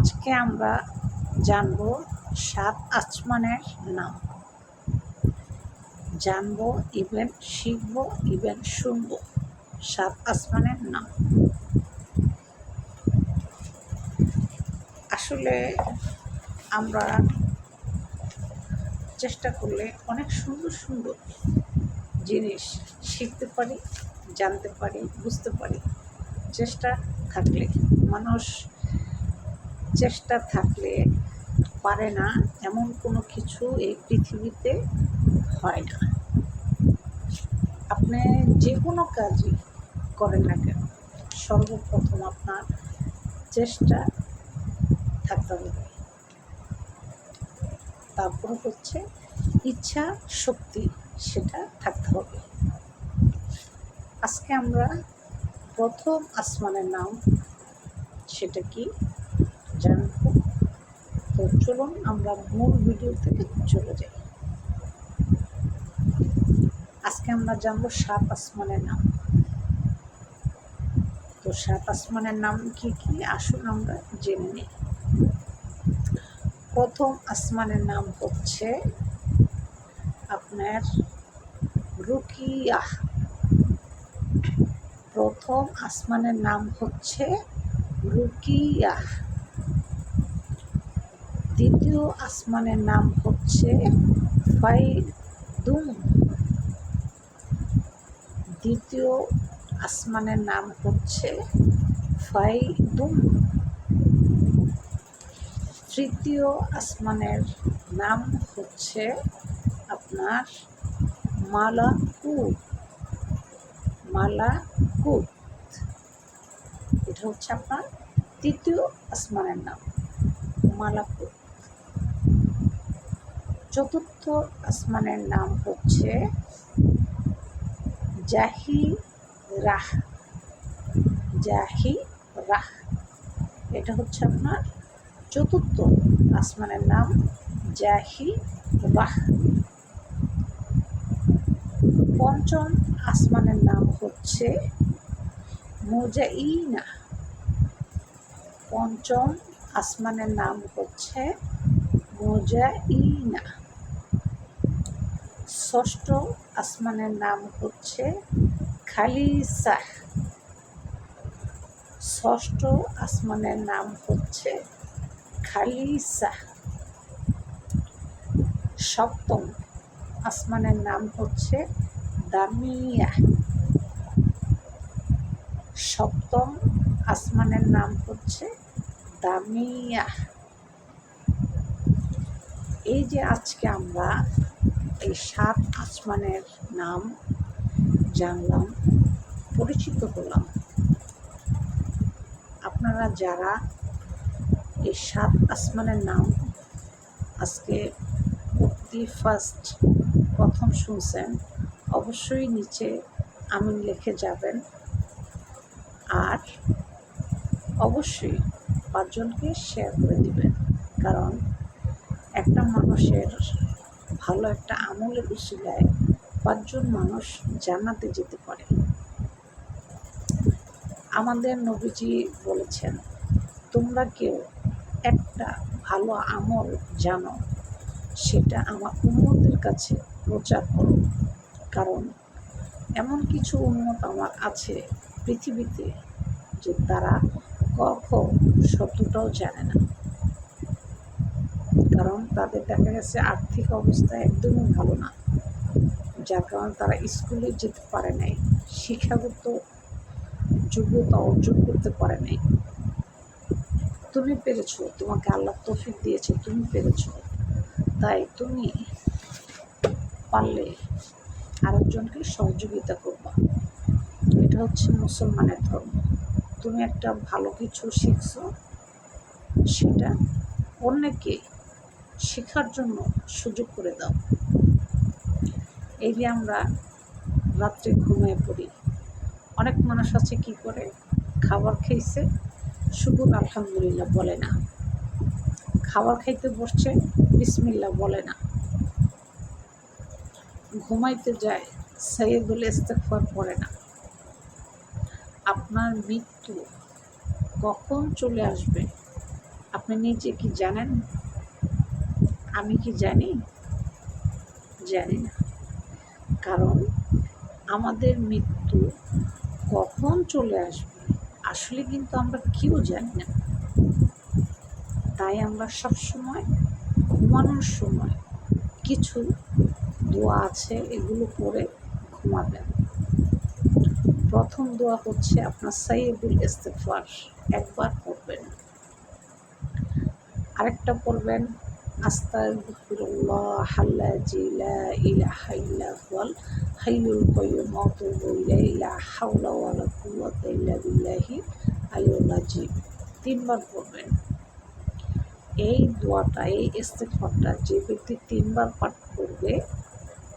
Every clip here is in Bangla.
আজকে আমরা জানব সাত আসমানের নাম। জানব, ইভেন শিখব, ইভেন শুনব। সাত আসমানের নাম। আসলে আমরা চেষ্টা করলে অনেক সুন্দর সুন্দর জিনিস শিখতে পারি, জানতে পারি, বুঝতে পারি। চেষ্টা থাকলে মানুষ চেষ্টা থাকলে পারে না। এমন কোনো কিছু এই পৃথিবীতে হয় না। আপনি যে কোনো কাজই করেন না কেন, সর্বপ্রথম আপনার চেষ্টা থাকতে হবে। তারপর হচ্ছে ইচ্ছা, শক্তি, সেটা থাকতে হবে। আজকে আমরা প্রথম আসমানের নাম, সেটা কি? জানব। তো চলুন আমরা মূল ভিডিও থেকে চলে যাই। আজকে আমরা জানব সাত আসমানের নাম। তো সাত আসমানের নাম কি কি? আসুন আমরা জেনে নিই। প্রথম আসমানের নাম হচ্ছে আপনার রুকিয়াহ প্রথম আসমানের নাম হচ্ছে রুকিয়াহ দ্বিতীয় আসমানের নাম হচ্ছে ফাইদুম। দ্বিতীয় আসমানের নাম হচ্ছে ফাইদুম। তৃতীয় আসমানের নাম হচ্ছে আপনার মালাকুত। মালাকুত। এটা হচ্ছে আপনার তৃতীয় আসমানের নাম, মালাকুত। চতুর্থ আসমানের নাম হচ্ছে জাহি রাহ। জাহি রাহ। এটা হচ্ছে আপনার চতুর্থ আসমানের নাম জাহি রাহ। পঞ্চম আসমানের নাম হচ্ছে মোজাইনা। পঞ্চম আসমানের নাম হচ্ছে মোজাইনা। ষষ্ঠ আসমানের নাম হচ্ছে খালিসাহ ষষ্ঠ আসমানের নাম হচ্ছে খালিসাহ সপ্তম আসমানের নাম হচ্ছে দামিয়া। সপ্তম আসমানের নাম হচ্ছে দামিয়া। এই যে আজকে আমরা এই সাত আসমানের নাম জানলাম, পরিচিত হলাম। আপনারা যারা এই সাত আসমানের নাম আজকে অতি ফার্স্ট প্রথম শুনছেন, অবশ্যই নিচে আমিন লিখে যাবেন। আর অবশ্যই পাঁচজনকে শেয়ার করে দিবেন, কারণ একটা মানুষের ভালো একটা আমলের উশিলায় পাঁচজন মানুষ জান্নাতে যেতে পারে। আমাদের নবীজি বলেছেন, তোমরা কেউ একটা ভালো আমল জানো, সেটা আমার উন্মতের কাছে প্রচার করো। কারণ এমন কিছু উন্মত আমার আছে পৃথিবীতে যে তারা কখন শব্দটাও জানে না। কারণ তাদের দেখা গেছে আর্থিক অবস্থা একদমই ভালো না। যার কারণে তারা স্কুলে যেতে পারে নাই, শিক্ষাগত যোগ্যতা অর্জন করতে পারে নাই। তুমি পেরেছ, তোমাকে আল্লাহ তফিক দিয়েছে, তুমি পেরেছ। তাই তুমি পারলে আরেকজনকে সহযোগিতা করবা। এটা হচ্ছে মুসলমানের ধর্ম। তুমি একটা ভালো কিছু শিখছ, সেটা অন্যকে শেখার জন্য সুযোগ করে দাও। এই যে আমরা রাত্রে ঘুমিয়ে পড়ি। অনেক মানুষ আছে কি করে? খাবার খেয়েছে শুধু আলহামদুলিল্লাহ বলে না। খাবার খাইতে বসছে, বিসমিল্লা বলে না। ঘুমাইতে যায় সৈয়দুল ইস্তেকফার পড়ে না। আপনার মৃত্যু কখন চলে আসবে? আপনি নিজে কি জানেন? আমি কি জানি? জানি না। কারণ আমাদের মৃত্যু কখন চলে আসবে, আসলে কিন্তু আমরা কেউ জানি না। তাই আমরা সবসময়, ঘুমানোর সময় কিছু দোয়া আছে, এগুলো করে ঘুমাবেন। প্রথম দোয়া হচ্ছে আপনার সাইয়েবুল ইস্তেফার একবার পড়বেন। আরেকটা পড়বেন তিনবার পড়বেন এই দোয়াটা এই ইস্তেগফারটা যে ব্যক্তি তিনবার পাঠ করবে,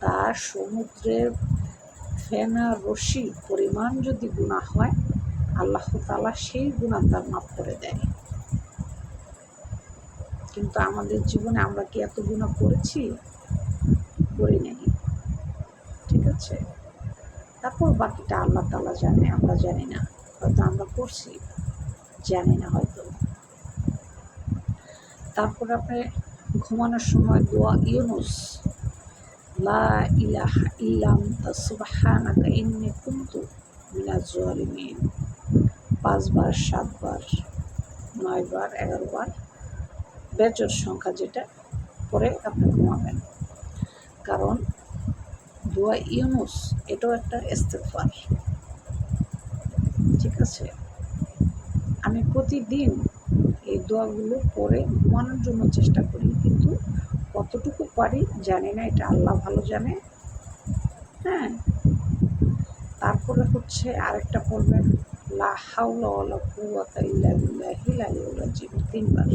তার সমুদ্রের ফেনা রশি পরিমাণ যদি গুণা হয়, আল্লাহ তালা সেই গুণা তার মাফ করে দেয়। কিন্তু আমাদের জীবনে আমরা কি এত গুণা করেছি? করি নাই। ঠিক আছে? তারপর বাকিটা আল্লাহ তালা জানে, আমরা জানি না। হয়তো আমরা করছি, জানি না হয়তো। তারপর আপনি ঘুমানোর সময় দোয়া ইউনুস, লা ইলাহা ইল্লা আনতা, সুবহানাকা ইন্নী কুনতু মিনাজ জালিমিন পাঁচবার, সাতবার, নয়বার, এগারোবার বেজর সংখ্যা যেটা, পরে আপনি ঘুমাবেন। কারণ দোয়া ইউনুস, এটাও একটা ইস্তেফার ঠিক আছে? আমি প্রতিদিন এই দোয়াগুলো পরে ঘুমানোর জন্য চেষ্টা করি, কিন্তু কতটুকু পারি জানি না, এটা আল্লাহ ভালো জানে। হ্যাঁ? তারপরে হচ্ছে আরেকটা পড়বেন লা হাওলা ওয়ালা ইল্লা বিল্লাহিল আলিয়্যিল আযীম তিনবার।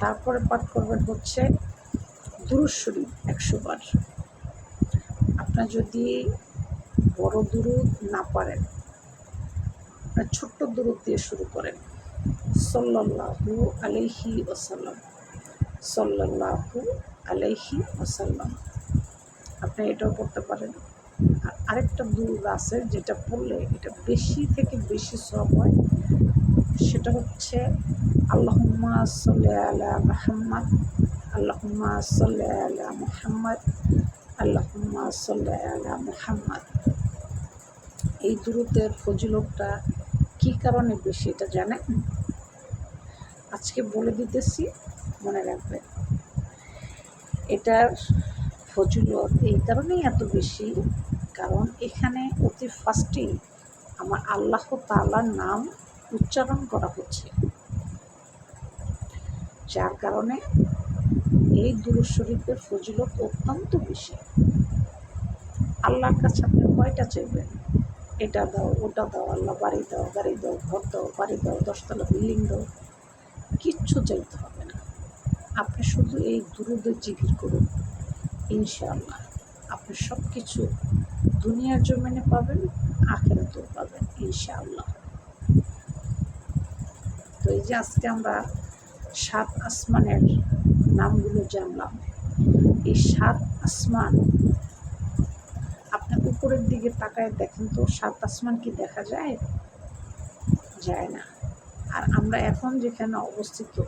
তারপরে পাঠ করবেন হচ্ছে দুরুদ শরীফ একশো বার। আপনার যদি বড় দুরুদ না পারেন, আপনার ছোট্ট দুরুদ দিয়ে শুরু করেন। সল্লাল্লাহু আলাইহি ওসাল্লাম সল্লাল্লাহু আলাইহি ওসাল্লাম আপনি এটাও পড়তে পারেন। আর আরেকটা দুরুদ আছে যেটা পড়লে এটা বেশি থেকে বেশি সব হয়, সেটা হচ্ছে আল্লাহুম্মা সাল্লি আলা মুহাম্মদ আল্লাহুম্মা সাল্লি আলা মুহাম্মদ আল্লাহুম্মা সাল্লি আলা মুহাম্মদ এই দুরুদের ফজিলতটা কী কারণে বেশি এটা জানেন? আজকে বলে দিতেছি, মনে রাখবেন। এটার ফজিলত এই কারণেই এত বেশি, কারণ এখানে অতি ফার্স্টেই আমার আল্লাহ তালার নাম উচ্চারণ করা হচ্ছে। যার কারণে এই দুরু শরীফের ফজিলত অত্যন্ত বেশি। আল্লাহর কাছে আপনি কয়টা চাইবেন? এটা দাও, ওটা দাও, আল্লাহ বাড়ি দাও গাড়ি দাও, ঘর দাও, বাড়ি দাও, দশতলা বিল্ডিং দাও, কিচ্ছু চাইতে হবে না। আপনি শুধু এই দুরুদের জিকির করুন, ইনশাআল্লাহ। আপনি সব কিছু দুনিয়ার জমিনে পাবেন, আখেরাতেও পাবেন, ইনশাআল্লাহ। তো এই যে আজকে আমরা সাত আসমানের নামগুলো জানলাম। এই সাত আসমান আপনি উপরের দিকে তাকায় দেখেন তো, সাত আসমান কি দেখা যায়? যায় না। আর আমরা এখন যেখানে অবস্থিত,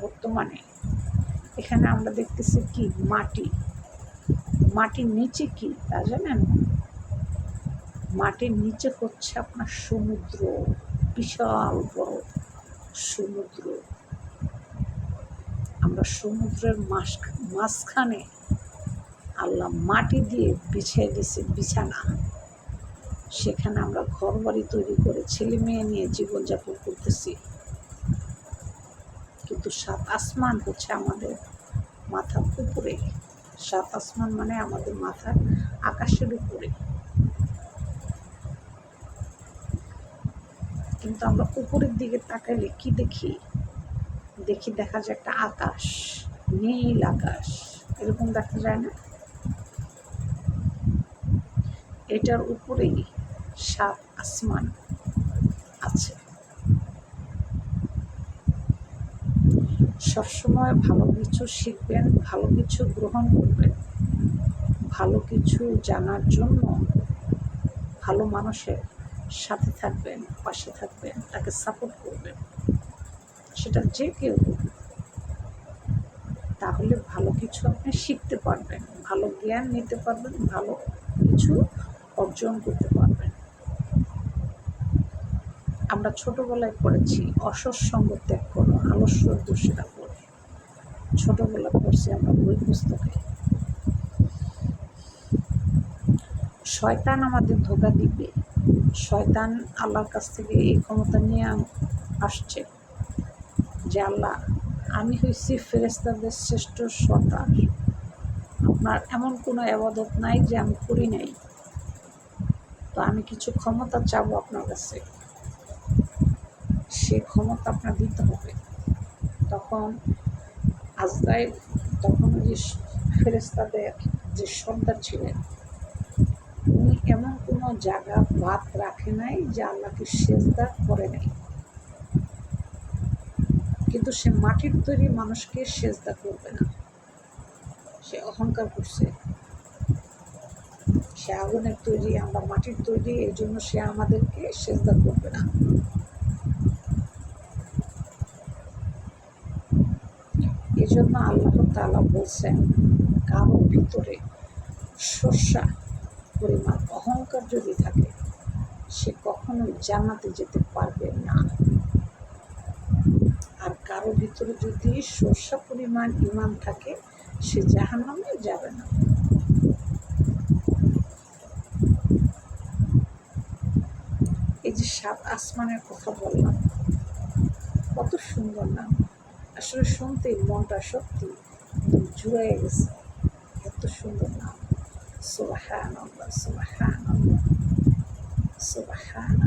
বর্তমানে, এখানে আমরা দেখতেছি কি? মাটি। মাটির নিচে কি? তা জানেন? মাটির নিচে হচ্ছে আপনার সমুদ্র, বিশাল বড় সমুদ্র। আমরা সমুদ্রের মাস মাঝখানে আল্লাহ মাটি দিয়ে বিছিয়ে দিছে বিছানা। সেখানে আমরা ঘর বাড়ি তৈরি করে ছেলে মেয়ে নিয়ে জীবনযাপন করতেছি। কিন্তু সাত আসমান হচ্ছে আমাদের মাথার উপরে। সাত আসমান মানে আমাদের মাথার আকাশের উপরে। কিন্তু আমরা উপরের দিকে তাকাইলে কি দেখি? দেখি দেখা যায় একটা আকাশ, নীল আকাশ। এরকম দেখা যায় না? এটার উপরেই সাত আসমান আছে। সবসময় ভালো কিছু শিখবেন, ভালো কিছু গ্রহণ করবেন। ভালো কিছু জানার জন্য ভালো মানুষের সাথে থাকবেন, পাশে থাকবেন, তাকে সাপোর্ট করবেন। সেটা যে কেউ তাহলে ভালো কিছু আপনি শিখতে পারবেন, ভালো জ্ঞান নিতে পারবেন, ভালো কিছু অর্জন করতে পারবেন। আমরা ছোটবেলায় পড়েছি, অসৎ সঙ্গ ত্যাগ করো, আলস্য দোষেরা করো ছোটবেলা পড়ছি আমরা বই পুস্তকে। শয়তান আমাদের ধোকা দিবে। শয়তান আল্লাহর কাছ থেকে এই ক্ষমতা নিয়ে আসছে। যে আল্লাহ, আমি হয়েছি ফেরেস্তাদের শ্রেষ্ঠ সর্দার। আপনার এমন কোনো আবাদত নাই যে আমি করি নাই। তো আমি কিছু ক্ষমতা চাবো আপনার কাছে। সে ক্ষমতা আপনার দিতে হবে। তখন আজরাইল, তখন যে ফেরেস্তাদের যে সর্দার ছিলেন, উনি এমন কোনো জায়গা ভাত রাখে নাই যে আল্লাহকে সেজদা করে নাই। কিন্তু সে মাটির তৈরি মানুষকে সেজদা করবে না। সে অহংকার করছে। সে আগুনের তৈরি, আমরা মাটির তৈরি, এই জন্য সে আমাদেরকে সেজদা করবে না। এই জন্য আল্লাহ তাআলা বলছেন, কারও ভিতরে শস্যা পরিমাণ অহংকার যদি থাকে, সে কখনোই জান্নাতে যেতে পারবে না। কারও ভিতরে যদি শস্যা পরিমাণ ইমান থাকে, সে জাহান্নামে যাবে না। এই যে সাত আসমানের কথা বললাম, কত সুন্দর নাম আসলে শুনতে মনটা সত্যি জুড়ে গেছে। এত সুন্দর নাম সুবাহান সুবাহান সুবাহান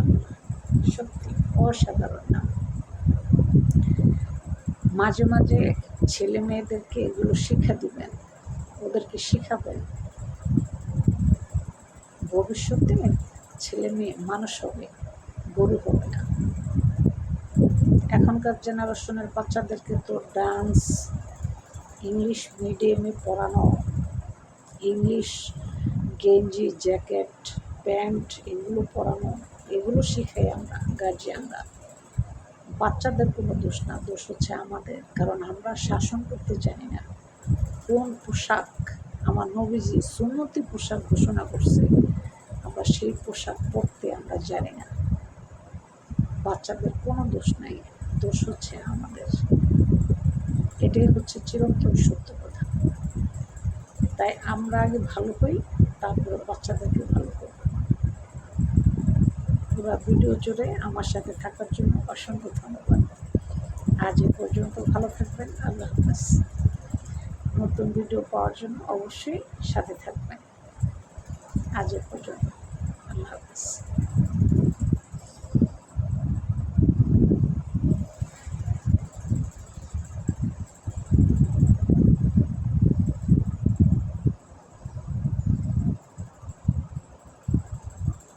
সত্যি অসাধারণ নাম মাঝে মাঝে ছেলে মেয়েদেরকে এগুলো শিক্ষা দিবেন, ওদেরকে শিখাবেন। ভবিষ্যতে ছেলে মেয়ে মানুষ হবে গরু হবে না। এখনকার জেনারেশনের বাচ্চাদেরকে তো ডান্স, ইংলিশ মিডিয়ামে পড়ানো, ইংলিশ গেঞ্জি, জ্যাকেট, প্যান্ট এগুলো পরানো, এগুলো শিখাই আমরা গার্জিয়ানরা বাচ্চাদের কোনো দোষ না, দোষ হচ্ছে আমাদের। কারণ আমরা শাসন করতে জানি না। কোন পোশাক আমার নবীজি সুন্নতি পোশাক ঘোষণা করছে, আমরা সেই পোশাক পরতে আমরা জানি না। বাচ্চাদের কোনো দোষ নাই, দোষ হচ্ছে আমাদের। এটাই হচ্ছে চিরন্তন সত্য কথা। তাই আমরা আগে ভালো হই, তারপরে বাচ্চাদেরকে ভালো করব। পুরো ভিডিও জুড়ে আমার সাথে থাকার জন্য অসংখ্য ধন্যবাদ। আজ এ পর্যন্ত ভালো থাকবেন, আল্লাহ হাফেজ। নতুন ভিডিও পাওয়ার জন্য অবশ্যই সাথে থাকবেন। আজ এ পর্যন্ত, আল্লাহ হাফেজ।